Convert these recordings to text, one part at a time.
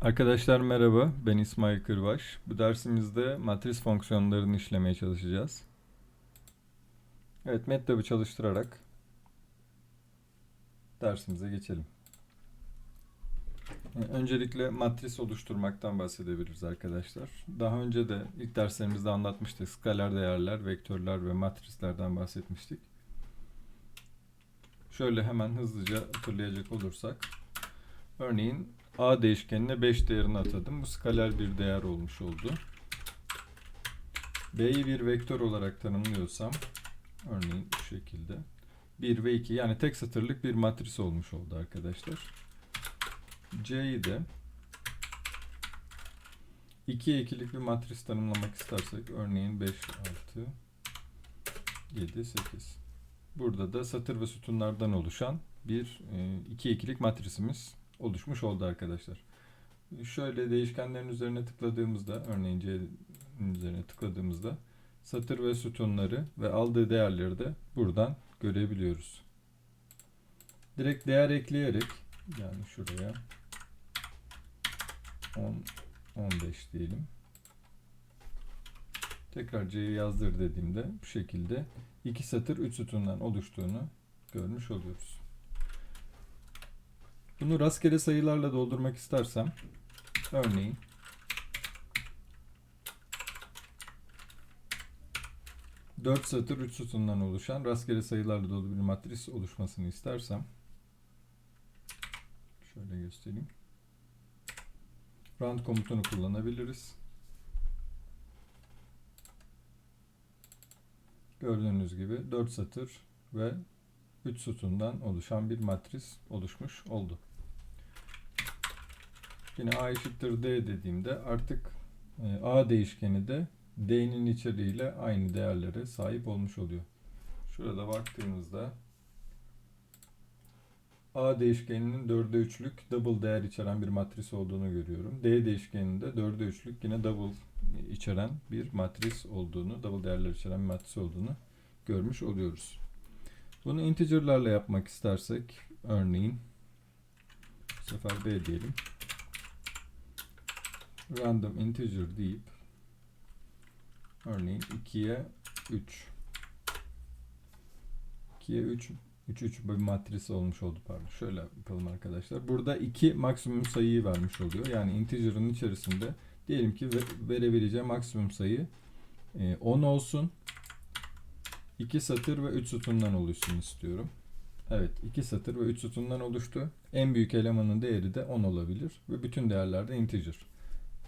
Arkadaşlar merhaba, ben İsmail Kırbaş. Bu dersimizde matris fonksiyonlarını işlemeye çalışacağız. Evet, MATLAB'ı çalıştırarak dersimize geçelim. Ee, Öncelikle matris oluşturmaktan bahsedebiliriz arkadaşlar. Daha önce de ilk derslerimizde anlatmıştık. Skaler değerler, vektörler ve matrislerden bahsetmiştik. Şöyle hemen hızlıca hatırlayacak olursak. Örneğin A değişkenine 5 değerini atadım. Bu skaler bir değer olmuş oldu. B'yi bir vektör olarak tanımlıyorsam örneğin şu şekilde 1 ve 2 yani tek satırlık bir matris olmuş oldu arkadaşlar. C'yi de 2'ye 2'lik bir matris tanımlamak istersek örneğin 5, 6, 7, 8. Burada da satır ve sütunlardan oluşan bir 2'ye 2'lik matrisimiz oluşmuş oldu arkadaşlar. Şöyle değişkenlerin üzerine tıkladığımızda örneğin C'nin üzerine tıkladığımızda satır ve sütunları ve aldığı değerleri de buradan görebiliyoruz. Direkt değer ekleyerek yani şuraya 10 15 diyelim. Tekrar C'yi yazdır dediğimde bu şekilde iki satır 3 sütundan oluştuğunu görmüş oluyoruz. Bunu rastgele sayılarla doldurmak istersem örneğin dört satır 3 sütundan oluşan rastgele sayılarla dolu bir matris oluşmasını istersem şöyle göstereyim. Round komutunu kullanabiliriz. Gördüğünüz gibi 4 satır ve 3 sütundan oluşan bir matris oluşmuş oldu. Yine A eşittir D dediğimde artık e, A değişkeni de D'nin içeriğiyle aynı değerlere sahip olmuş oluyor. Şurada baktığımızda A değişkeninin 4'e 3'lük double değer içeren bir matris olduğunu görüyorum. D değişkeninin de 4'e 3'lük yine double içeren bir matris olduğunu, double değerler içeren bir matris olduğunu görmüş oluyoruz. Bunu integer'larla yapmak istersek örneğin bu sefer B diyelim. Random integer deyip örneğin 2'ye 3 2'ye 3 3 3 bir matris olmuş oldu pardon. Şöyle yapalım arkadaşlar. Burada 2 maksimum sayıyı vermiş oluyor. Yani integer'ın içerisinde diyelim ki verebileceği maksimum sayı 10 olsun. 2 satır ve 3 sütundan oluşsun istiyorum. Evet 2 satır ve 3 sütundan oluştu. En büyük elemanın değeri de 10 olabilir ve bütün değerler de integer.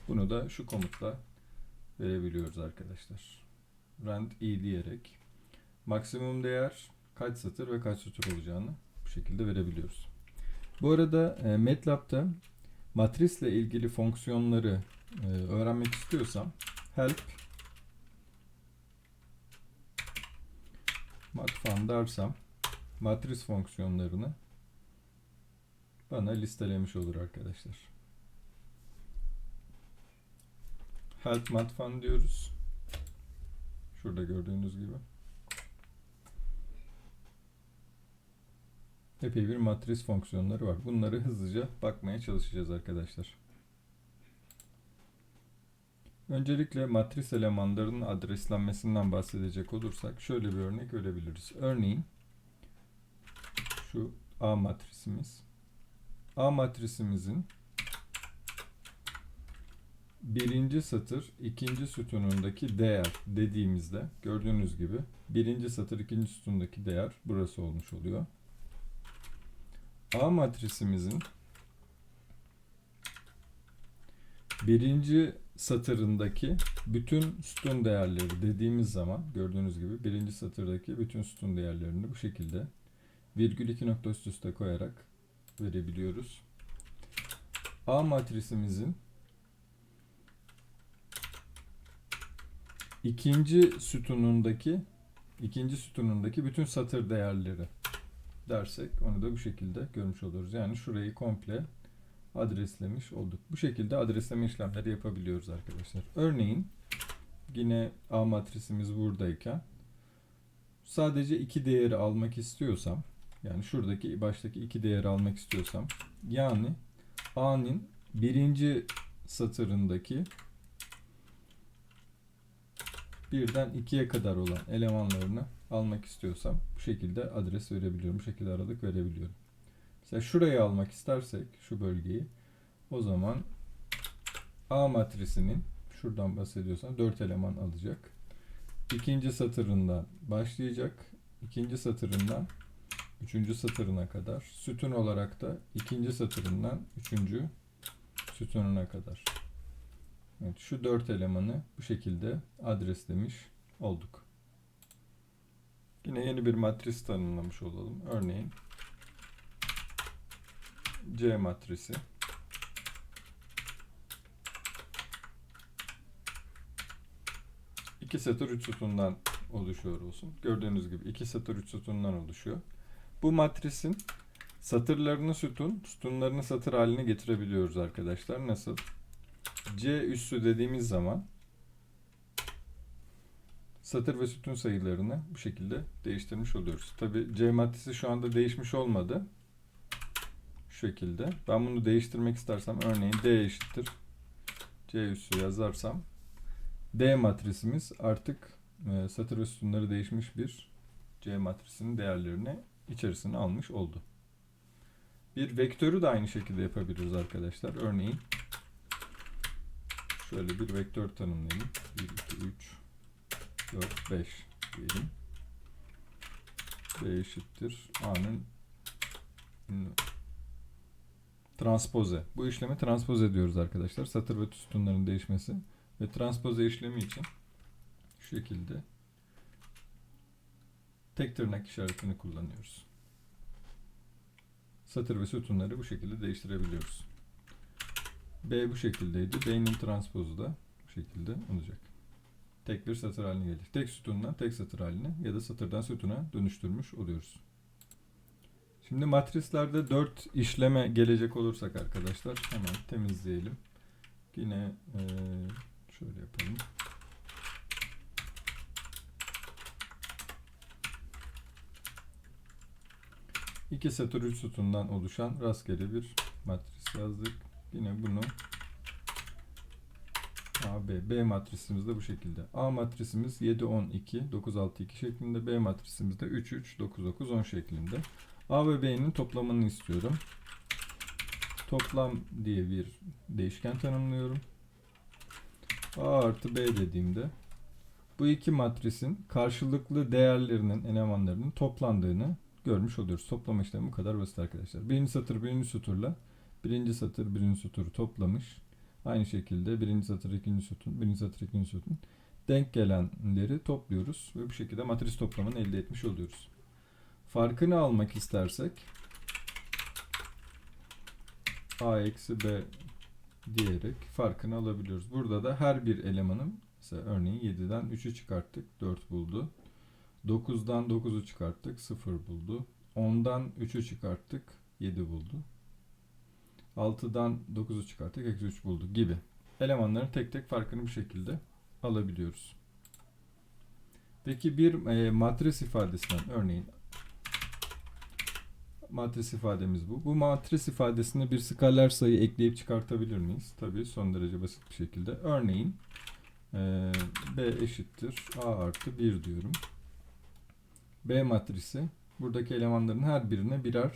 Bunu da şu komutla verebiliyoruz arkadaşlar. Rand i diyerek maksimum değer kaç satır ve kaç sütun olacağını bu şekilde verebiliyoruz. Bu arada e, MATLAB'da matrisle ilgili fonksiyonları e, öğrenmek istiyorsam help matfan dersem matris fonksiyonlarını bana listelemiş olur arkadaşlar. Help matfan diyoruz. Şurada gördüğünüz gibi. Epey bir matris fonksiyonları var. Bunları hızlıca bakmaya çalışacağız arkadaşlar. Öncelikle matris elemanlarının adreslenmesinden bahsedecek olursak şöyle bir örnek verebiliriz. Örneğin şu A matrisimiz. A matrisimizin birinci satır ikinci sütunundaki değer dediğimizde gördüğünüz gibi birinci satır ikinci sütundaki değer burası olmuş oluyor. A matrisimizin birinci satırındaki bütün sütun değerleri dediğimiz zaman gördüğünüz gibi birinci satırdaki bütün sütun değerlerini bu şekilde virgül iki nokta üst üste koyarak verebiliyoruz. A matrisimizin ikinci sütunundaki ikinci sütunundaki bütün satır değerleri dersek onu da bu şekilde görmüş oluruz. Yani şurayı komple adreslemiş olduk. Bu şekilde adresleme işlemleri yapabiliyoruz arkadaşlar. Örneğin yine A matrisimiz buradayken sadece iki değeri almak istiyorsam yani şuradaki baştaki iki değeri almak istiyorsam yani A'nın birinci satırındaki birden ikiye kadar olan elemanlarını almak istiyorsam bu şekilde adres verebiliyorum. Bu şekilde aralık verebiliyorum. Mesela şurayı almak istersek şu bölgeyi o zaman A matrisinin şuradan bahsediyorsan 4 eleman alacak. İkinci satırından başlayacak. İkinci satırından üçüncü satırına kadar. Sütun olarak da ikinci satırından üçüncü sütununa kadar. Evet, şu dört elemanı bu şekilde adreslemiş olduk. Yine yeni bir matris tanımlamış olalım. Örneğin C matrisi. İki satır üç sütundan oluşuyor olsun. Gördüğünüz gibi iki satır üç sütundan oluşuyor. Bu matrisin satırlarını sütun, sütunlarını satır haline getirebiliyoruz arkadaşlar. Nasıl? C üssü dediğimiz zaman satır ve sütun sayılarını bu şekilde değiştirmiş oluyoruz. Tabi C matrisi şu anda değişmiş olmadı. Şekilde. Ben bunu değiştirmek istersem örneğin D eşittir. C üssü yazarsam D matrisimiz artık e, satır sütunları değişmiş bir C matrisinin değerlerini içerisine almış oldu. Bir vektörü de aynı şekilde yapabiliriz arkadaşlar. Örneğin şöyle bir vektör tanımlayayım. 1, 2, 3, 4, 5 diyelim. B eşittir A'nın transpoze. Bu işlemi transpoze diyoruz arkadaşlar. Satır ve sütunların değişmesi. Ve transpoze işlemi için şu şekilde tek tırnak işaretini kullanıyoruz. Satır ve sütunları bu şekilde değiştirebiliyoruz. B bu şekildeydi. B'nin transpozu da bu şekilde olacak. Tek bir satır haline gelecek. Tek sütundan tek satır haline ya da satırdan sütuna dönüştürmüş oluyoruz. Şimdi matrislerde 4 işleme gelecek olursak arkadaşlar hemen temizleyelim. Yine ee, şöyle yapalım. İki satır üç sütundan oluşan rastgele bir matris yazdık. Yine bunu A, B. B matrisimiz de bu şekilde. A matrisimiz 7, 10, 2, 9, 6, 2 şeklinde. B matrisimiz de 3, 3, 9, 9, 10 şeklinde. A ve B'nin toplamını istiyorum. Toplam diye bir değişken tanımlıyorum. A artı B dediğimde bu iki matrisin karşılıklı değerlerinin, elemanlarının toplandığını görmüş oluyoruz. Toplama işlemi bu kadar basit arkadaşlar. Birinci satır birinci süturla birinci satır birinci süturu toplamış. Aynı şekilde birinci satır ikinci sütun, birinci satır ikinci sütun denk gelenleri topluyoruz ve bu şekilde matris toplamını elde etmiş oluyoruz. Farkını almak istersek A eksi B diyerek farkını alabiliyoruz. Burada da her bir elemanın mesela örneğin 7'den 3'ü çıkarttık 4 buldu. 9'dan 9'u çıkarttık 0 buldu. 10'dan 3'ü çıkarttık 7 buldu. 6'dan 9'u çıkarttık eksi 3 buldu gibi. Elemanların tek tek farkını bu şekilde alabiliyoruz. Peki bir e, matris ifadesinden örneğin matris ifademiz bu. Bu matris ifadesine bir skaler sayı ekleyip çıkartabilir miyiz? Tabii son derece basit bir şekilde. Örneğin e, B eşittir A artı 1 diyorum. B matrisi buradaki elemanların her birine birer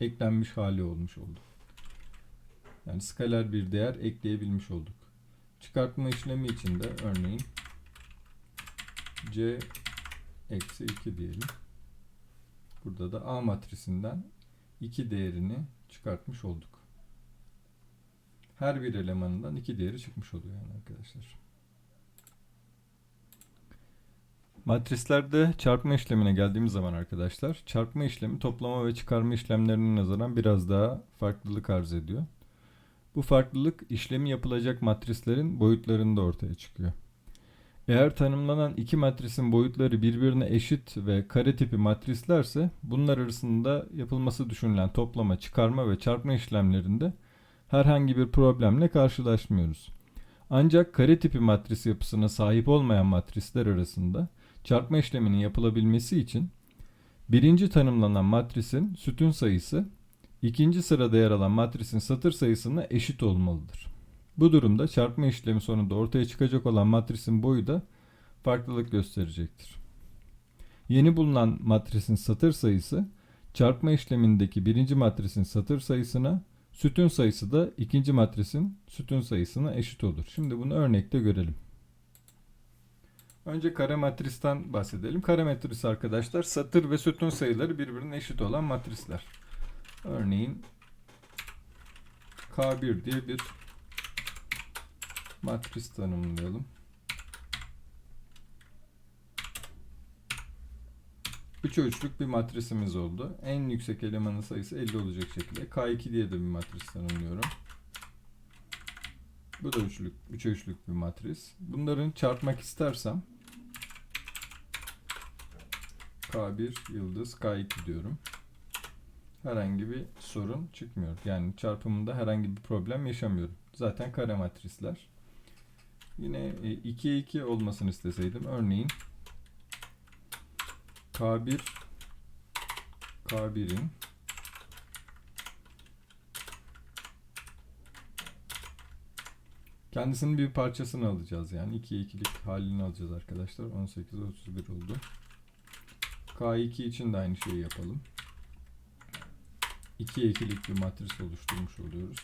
eklenmiş hali olmuş oldu. Yani skaler bir değer ekleyebilmiş olduk. Çıkartma işlemi için de örneğin C eksi 2 diyelim. Burada da A matrisinden 2 değerini çıkartmış olduk. Her bir elemanından 2 değeri çıkmış oluyor yani arkadaşlar. Matrislerde çarpma işlemine geldiğimiz zaman arkadaşlar, çarpma işlemi toplama ve çıkarma işlemlerine nazaran biraz daha farklılık arz ediyor. Bu farklılık işlemi yapılacak matrislerin boyutlarında ortaya çıkıyor. Eğer tanımlanan iki matrisin boyutları birbirine eşit ve kare tipi matrislerse bunlar arasında yapılması düşünülen toplama, çıkarma ve çarpma işlemlerinde herhangi bir problemle karşılaşmıyoruz. Ancak kare tipi matris yapısına sahip olmayan matrisler arasında çarpma işleminin yapılabilmesi için birinci tanımlanan matrisin sütun sayısı ikinci sırada yer alan matrisin satır sayısına eşit olmalıdır. Bu durumda çarpma işlemi sonunda ortaya çıkacak olan matrisin boyu da farklılık gösterecektir. Yeni bulunan matrisin satır sayısı çarpma işlemindeki birinci matrisin satır sayısına, sütun sayısı da ikinci matrisin sütun sayısına eşit olur. Şimdi bunu örnekte görelim. Önce kare matristen bahsedelim. Kare matris arkadaşlar satır ve sütun sayıları birbirine eşit olan matrisler. Örneğin K1 diye bir matris tanımlayalım. 3 ölçülük bir matrisimiz oldu. En yüksek elemanın sayısı 50 olacak şekilde. K2 diye de bir matris tanımlıyorum. Bu da üçlük, 3 ölçülük bir matris. Bunların çarpmak istersem K1 yıldız K2 diyorum. Herhangi bir sorun çıkmıyor. Yani çarpımında herhangi bir problem yaşamıyorum. Zaten kare matrisler. Yine 2'ye 2 olmasını isteseydim. Örneğin K1 K1'in kendisinin bir parçasını alacağız yani. 2'ye 2'lik halini alacağız arkadaşlar. 18 31 oldu. K2 için de aynı şeyi yapalım. 2'ye 2'lik bir matris oluşturmuş oluyoruz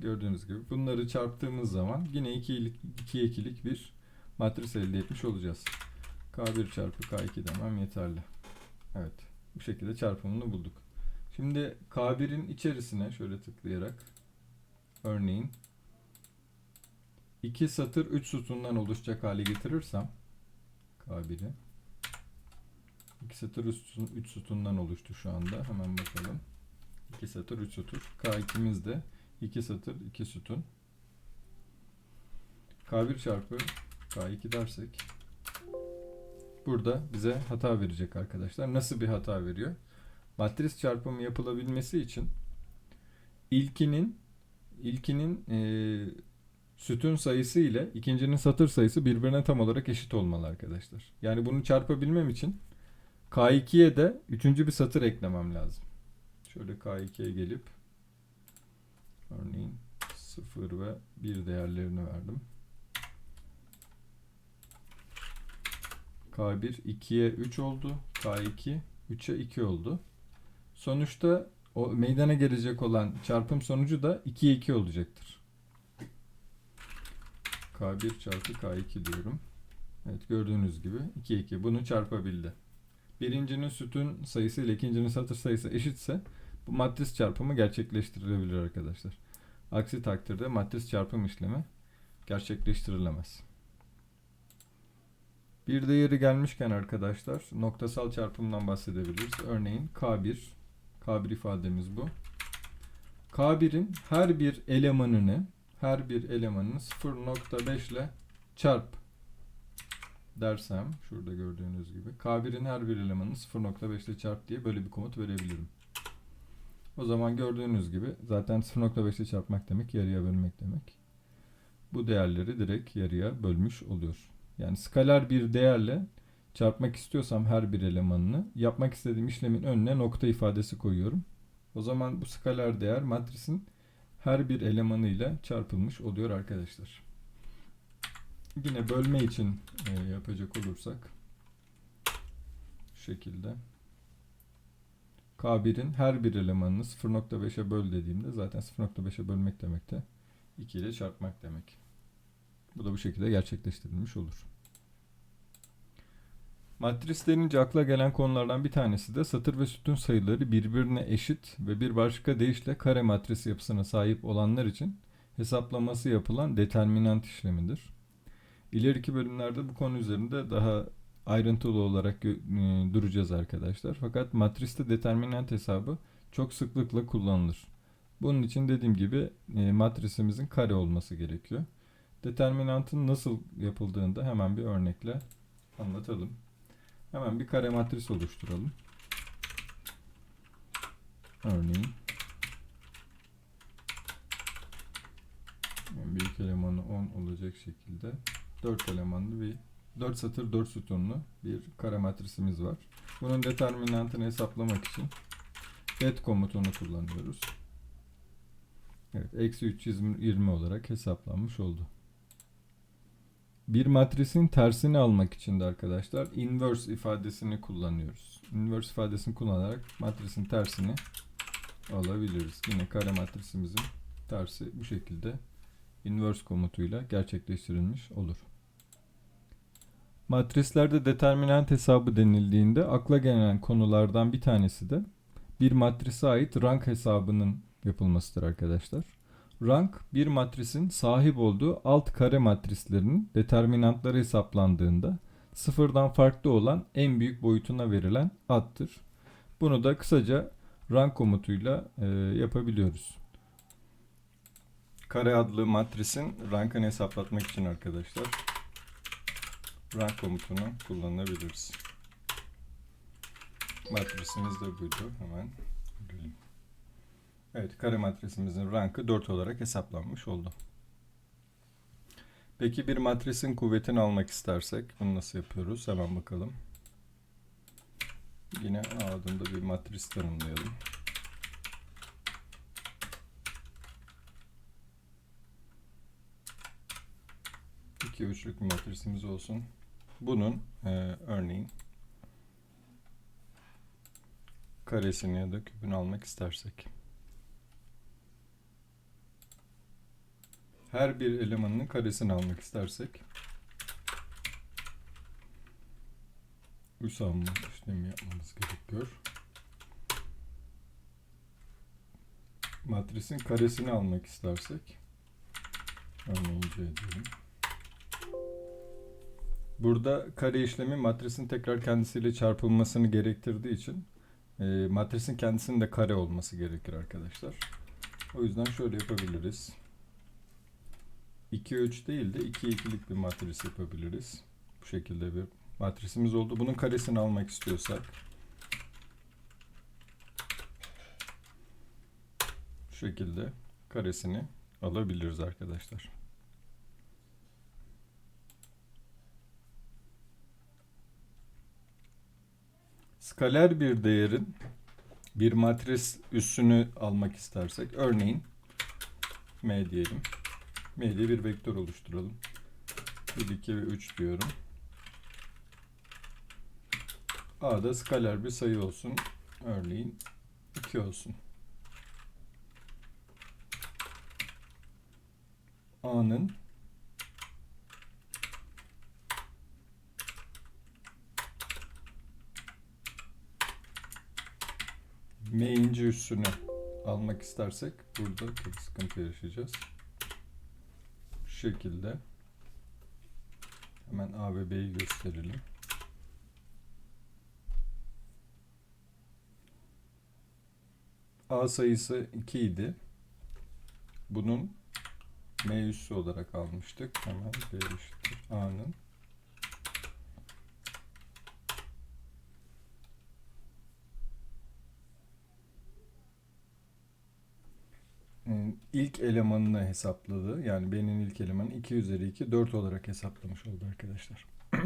gördüğünüz gibi bunları çarptığımız zaman yine 2'ye 2'lik bir matris elde etmiş olacağız K1 çarpı K2 demem yeterli. Evet. Bu şekilde çarpımını bulduk. Şimdi K1'in içerisine şöyle tıklayarak örneğin 2 satır 3 sütundan oluşacak hale getirirsem K1'i 2 satır 3 sütun, 3 sütundan oluştu şu anda. Hemen bakalım. 2 satır 3 sütun. K2'miz de 2 satır 2 sütun. K1 çarpı K2 dersek burada bize hata verecek arkadaşlar. Nasıl bir hata veriyor? Matris çarpımı yapılabilmesi için ilkinin ilkinin e, sütun sayısı ile ikincinin satır sayısı birbirine tam olarak eşit olmalı arkadaşlar. Yani bunu çarpabilmem için K2'ye de üçüncü bir satır eklemem lazım. Şöyle K2'ye gelip örneğin 0 ve 1 değerlerini verdim. K1 2'ye 3 oldu. K2 3'e 2 oldu. Sonuçta o meydana gelecek olan çarpım sonucu da 2'ye 2 olacaktır. K1 çarpı K2 diyorum. Evet gördüğünüz gibi 2'ye 2 bunu çarpabildi. Birincinin sütun sayısı ile ikincinin satır sayısı eşitse bu matris çarpımı gerçekleştirilebilir arkadaşlar. Aksi takdirde matris çarpım işlemi gerçekleştirilemez. Bir değeri gelmişken arkadaşlar noktasal çarpımdan bahsedebiliriz. Örneğin K1, K1 ifademiz bu. K1'in her bir elemanını her bir elemanını 0.5 ile çarp dersem şurada gördüğünüz gibi K1'in her bir elemanını 0.5 ile çarp diye böyle bir komut verebilirim. O zaman gördüğünüz gibi zaten 0.5 ile çarpmak demek yarıya bölmek demek. Bu değerleri direkt yarıya bölmüş oluyor. Yani skaler bir değerle çarpmak istiyorsam her bir elemanını yapmak istediğim işlemin önüne nokta ifadesi koyuyorum. O zaman bu skaler değer matrisin her bir elemanıyla çarpılmış oluyor arkadaşlar. Yine bölme için e, yapacak olursak şu şekilde K1'in her bir elemanını 0.5'e böl dediğimde zaten 0.5'e bölmek demek de 2 ile çarpmak demek. Bu da bu şekilde gerçekleştirilmiş olur. Matris denince akla gelen konulardan bir tanesi de satır ve sütun sayıları birbirine eşit ve bir başka deyişle kare matris yapısına sahip olanlar için hesaplaması yapılan determinant işlemidir. İleriki bölümlerde bu konu üzerinde daha ayrıntılı olarak e, duracağız arkadaşlar. Fakat matriste determinant hesabı çok sıklıkla kullanılır. Bunun için dediğim gibi e, matrisimizin kare olması gerekiyor. Determinantın nasıl yapıldığını da hemen bir örnekle anlatalım. Hemen bir kare matris oluşturalım. Örneğin büyük elemanı 10 olacak şekilde 4 elemanlı bir 4 satır 4 sütunlu bir kare matrisimiz var. Bunun determinantını hesaplamak için get komutunu kullanıyoruz. Evet, eksi 320 olarak hesaplanmış oldu. Bir matrisin tersini almak için de arkadaşlar inverse ifadesini kullanıyoruz. Inverse ifadesini kullanarak matrisin tersini alabiliriz. Yine kare matrisimizin tersi bu şekilde inverse komutuyla gerçekleştirilmiş olur. Matrislerde determinant hesabı denildiğinde akla gelen konulardan bir tanesi de bir matrise ait rank hesabının yapılmasıdır arkadaşlar. Rank bir matrisin sahip olduğu alt kare matrislerinin determinantları hesaplandığında sıfırdan farklı olan en büyük boyutuna verilen addır. Bunu da kısaca rank komutuyla e, yapabiliyoruz. Kare adlı matrisin rankını hesaplatmak için arkadaşlar rank komutunu kullanabiliriz. Matrisimiz de buydu. Hemen görelim. Evet, kare matrisimizin rankı 4 olarak hesaplanmış oldu. Peki bir matrisin kuvvetini almak istersek bunu nasıl yapıyoruz? Hemen bakalım. Yine A adında bir matris tanımlayalım. İki üçlük bir matrisimiz olsun. Bunun e, örneğin karesini ya da küpünü almak istersek. Her bir elemanının karesini almak istersek Üsamma işlemi yapmamız gerekiyor. Matrisin karesini almak istersek örneğin C diyelim. Burada kare işlemi matrisin tekrar kendisiyle çarpılmasını gerektirdiği için e, matrisin kendisinin de kare olması gerekir arkadaşlar. O yüzden şöyle yapabiliriz. 2 3 değil de 2 2'lik bir matris yapabiliriz. Bu şekilde bir matrisimiz oldu. Bunun karesini almak istiyorsak şu şekilde karesini alabiliriz arkadaşlar. Skaler bir değerin bir matris üssünü almak istersek örneğin m diyelim. m diye bir vektör oluşturalım. 1, 2 ve 3 diyorum. A da skaler bir sayı olsun. Örneğin 2 olsun. A'nın M'inci üssünü almak istersek burada bir sıkıntı yaşayacağız. Şu şekilde hemen A ve B'yi gösterelim. A sayısı 2 idi. Bunun M üssü olarak almıştık. Hemen B eşittir İlk elemanını hesapladı. Yani B'nin ilk elemanı 2 üzeri 2 4 olarak hesaplamış oldu arkadaşlar.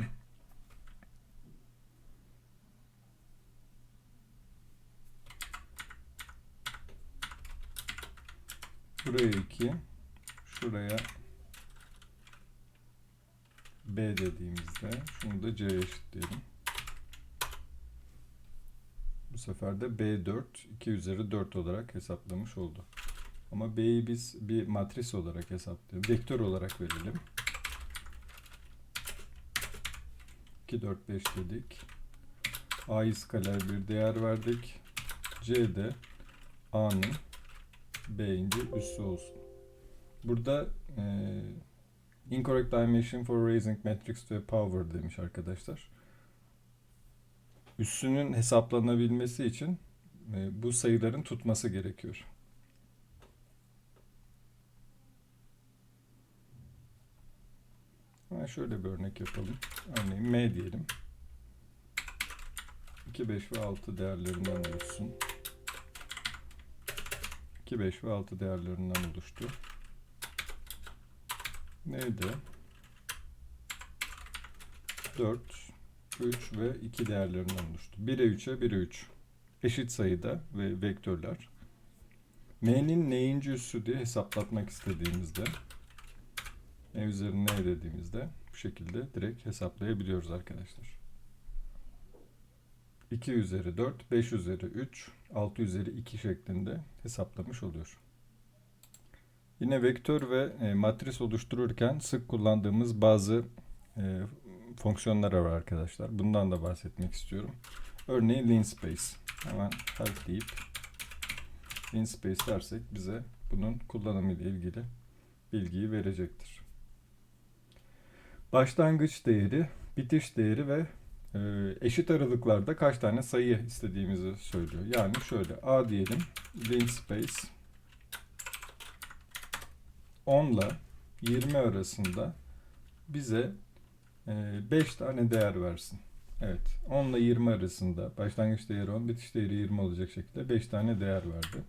Buraya 2 şuraya B dediğimizde şunu da C'ye eşitleyelim. Bu sefer de B4 2 üzeri 4 olarak hesaplamış oldu. Ama B'yi biz bir matris olarak hesaplıyoruz. Vektör olarak verelim. 2, 4, 5 dedik. A'yı skaler bir değer verdik. C'de A'nın B'inci üssü olsun. Burada e, incorrect dimension for raising matrix to a power demiş arkadaşlar. Üssünün hesaplanabilmesi için e, bu sayıların tutması gerekiyor. Hemen şöyle bir örnek yapalım. Örneğin M diyelim. 2, 5 ve 6 değerlerinden oluşsun. 2, 5 ve 6 değerlerinden oluştu. Neydi? 4, 3 ve 2 değerlerinden oluştu. 1'e 3'e 1'e 3 eşit sayıda ve vektörler. M'nin neyinci üssü diye hesaplatmak istediğimizde M üzeri N dediğimizde bu şekilde direkt hesaplayabiliyoruz arkadaşlar. 2 üzeri 4, 5 üzeri 3, 6 üzeri 2 şeklinde hesaplamış oluyor. Yine vektör ve e, matris oluştururken sık kullandığımız bazı e, fonksiyonlar var arkadaşlar. Bundan da bahsetmek istiyorum. Örneğin linspace. Hemen help deyip linspace dersek bize bunun kullanımı ile ilgili bilgiyi verecektir. Başlangıç değeri, bitiş değeri ve e, eşit aralıklarda kaç tane sayı istediğimizi söylüyor. Yani şöyle a diyelim linspace 10 ile 20 arasında bize 5 tane değer versin. Evet 10 ile 20 arasında başlangıç değeri 10 bitiş değeri 20 olacak şekilde 5 tane değer verdi.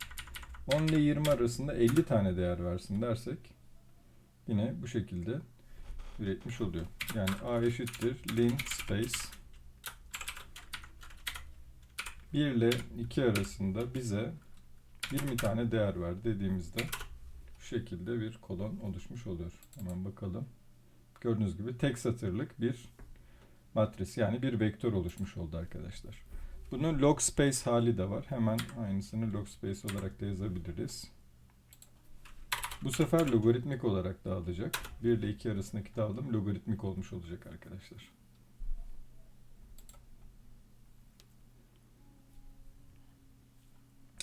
10 ile 20 arasında 50 tane değer versin dersek yine bu şekilde üretmiş oluyor. Yani a eşittir lin space 1 ile 2 arasında bize 20 tane değer ver dediğimizde şu şekilde bir kolon oluşmuş oluyor. Hemen bakalım. Gördüğünüz gibi tek satırlık bir matris yani bir vektör oluşmuş oldu arkadaşlar. Bunun log space hali de var. Hemen aynısını log space olarak da yazabiliriz. Bu sefer logaritmik olarak dağılacak. 1 ile 2 arasındaki dağılım logaritmik olmuş olacak arkadaşlar.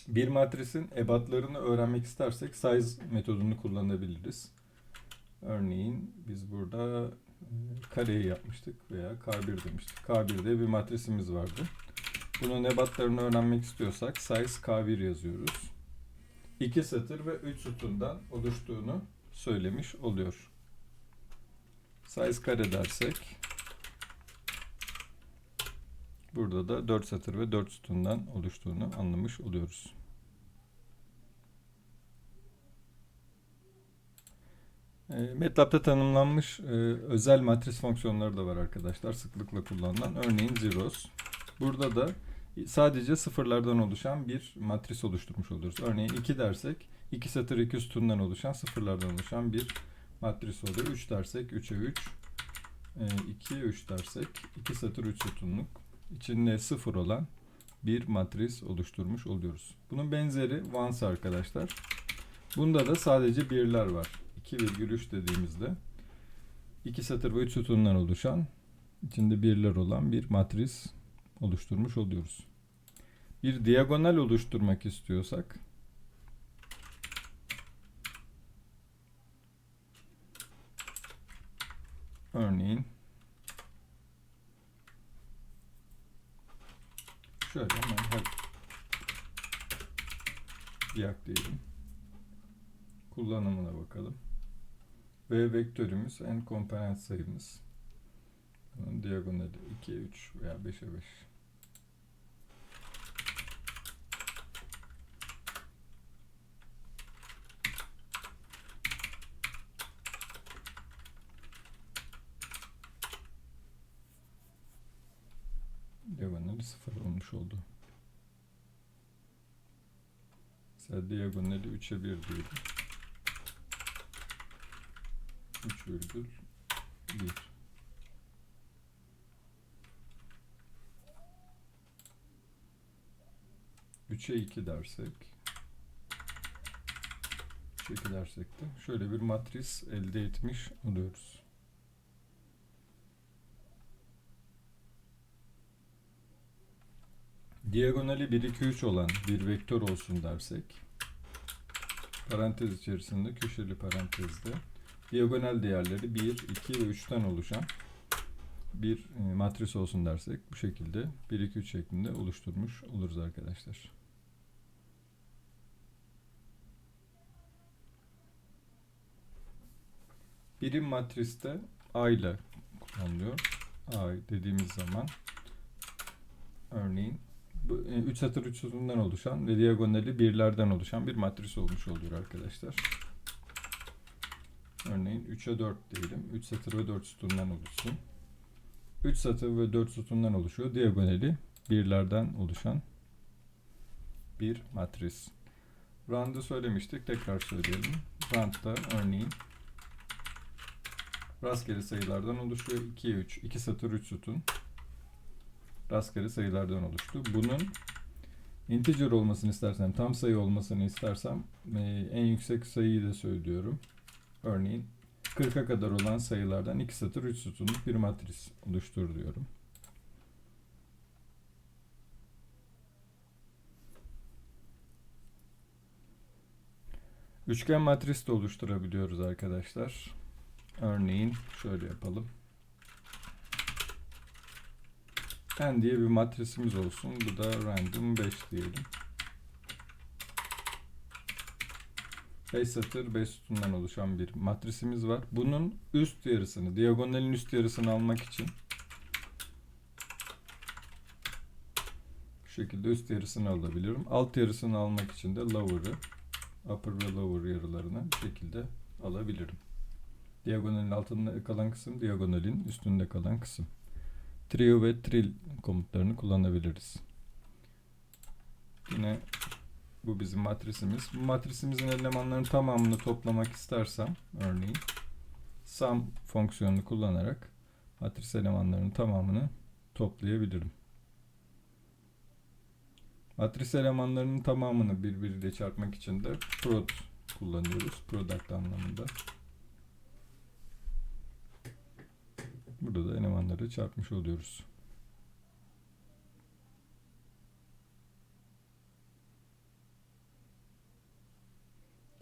Bir matrisin ebatlarını öğrenmek istersek size metodunu kullanabiliriz. Örneğin biz burada e, kareyi yapmıştık veya K1 demiştik. K1'de bir matrisimiz vardı. Bunun ebatlarını öğrenmek istiyorsak size K1 yazıyoruz. 2 satır ve 3 sütundan oluştuğunu söylemiş oluyor. Size kare dersek burada da 4 satır ve 4 sütundan oluştuğunu anlamış oluyoruz. E, MATLAB'da tanımlanmış e, özel matris fonksiyonları da var arkadaşlar. Sıklıkla kullanılan. Örneğin zeros. Burada da sadece sıfırlardan oluşan bir matris oluşturmuş oluruz. Örneğin 2 dersek 2 satır 2 sütundan oluşan sıfırlardan oluşan bir matris oluyor. 3 dersek 3'e 3 2'ye 3 dersek 2 satır 3 sütunluk içinde sıfır olan bir matris oluşturmuş oluyoruz. Bunun benzeri once arkadaşlar. Bunda da sadece birler var. 2,3 dediğimizde 2 satır ve 3 sütundan oluşan içinde birler olan bir matris oluşturmuş oluyoruz. Bir diagonal oluşturmak istiyorsak örneğin şöyle hemen hadi diak diyelim. Kullanımına bakalım. V vektörümüz en komponent sayımız. Bunun diagonali 2'ye 3 veya 5'e 5. Diagonali 0 olmuş oldu. Mesela diagonali 3'e 1 diyelim. 3 virgül 1. Üçe 2 dersek 2 dersek de şöyle bir matris elde etmiş oluyoruz. Diagonali 1, 2, 3 olan bir vektör olsun dersek parantez içerisinde köşeli parantezde diagonal değerleri 1, 2 ve 3'ten oluşan bir e, matris olsun dersek bu şekilde 1, 2, 3 şeklinde oluşturmuş oluruz arkadaşlar. Birim matriste A ile kullanılıyor. A dediğimiz zaman örneğin 3 satır 3 sütundan oluşan ve diagonali birlerden oluşan bir matris olmuş oluyor arkadaşlar. Örneğin 3'e 4 diyelim. 3 satır ve 4 sütundan oluşsun. 3 satır ve 4 sütundan oluşuyor. Diagonali birlerden oluşan bir matris. Rand'ı söylemiştik. Tekrar söyleyelim. Rand'da örneğin rastgele sayılardan oluşuyor. 2'ye 3. 2 satır 3 sütun. Rastgele sayılardan oluştu. Bunun integer olmasını istersem, tam sayı olmasını istersem e, en yüksek sayıyı da söylüyorum. Örneğin 40'a kadar olan sayılardan 2 satır 3 sütunluk bir matris oluştur diyorum. Üçgen matris de oluşturabiliyoruz arkadaşlar. Örneğin şöyle yapalım. N diye bir matrisimiz olsun. Bu da random 5 diyelim. 5 satır 5 sütundan oluşan bir matrisimiz var. Bunun üst yarısını, diagonalin üst yarısını almak için şu şekilde üst yarısını alabilirim. Alt yarısını almak için de lower'ı upper ve lower yarılarını bu şekilde alabilirim. Diagonalin altında kalan kısım, diagonalin üstünde kalan kısım. Trio ve trill komutlarını kullanabiliriz. Yine bu bizim matrisimiz. Bu matrisimizin elemanlarının tamamını toplamak istersem örneğin sum fonksiyonunu kullanarak matris elemanlarının tamamını toplayabilirim. Matris elemanlarının tamamını birbiriyle çarpmak için de prod kullanıyoruz. Product anlamında. Burada da elemanları çarpmış oluyoruz.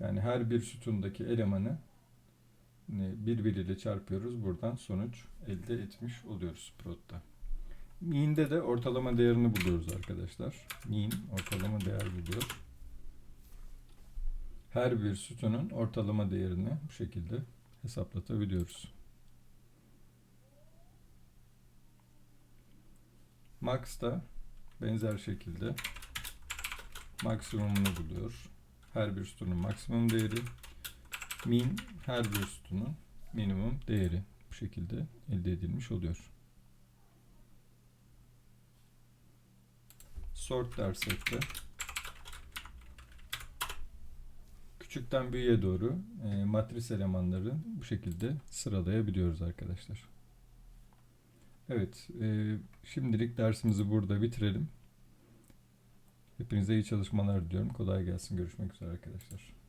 Yani her bir sütundaki elemanı birbiriyle çarpıyoruz. Buradan sonuç elde etmiş oluyoruz prod'da. Mean'de de ortalama değerini buluyoruz arkadaşlar. Mean ortalama değer buluyor. Her bir sütunun ortalama değerini bu şekilde hesaplatabiliyoruz. Max da benzer şekilde maksimumunu buluyor. Her bir sütunun maksimum değeri. Min her bir sütunun minimum değeri bu şekilde elde edilmiş oluyor. Sort dersek de küçükten büyüğe doğru e, matris elemanları bu şekilde sıralayabiliyoruz arkadaşlar. Evet, e, şimdilik dersimizi burada bitirelim. Hepinize iyi çalışmalar diliyorum. Kolay gelsin. Görüşmek üzere arkadaşlar.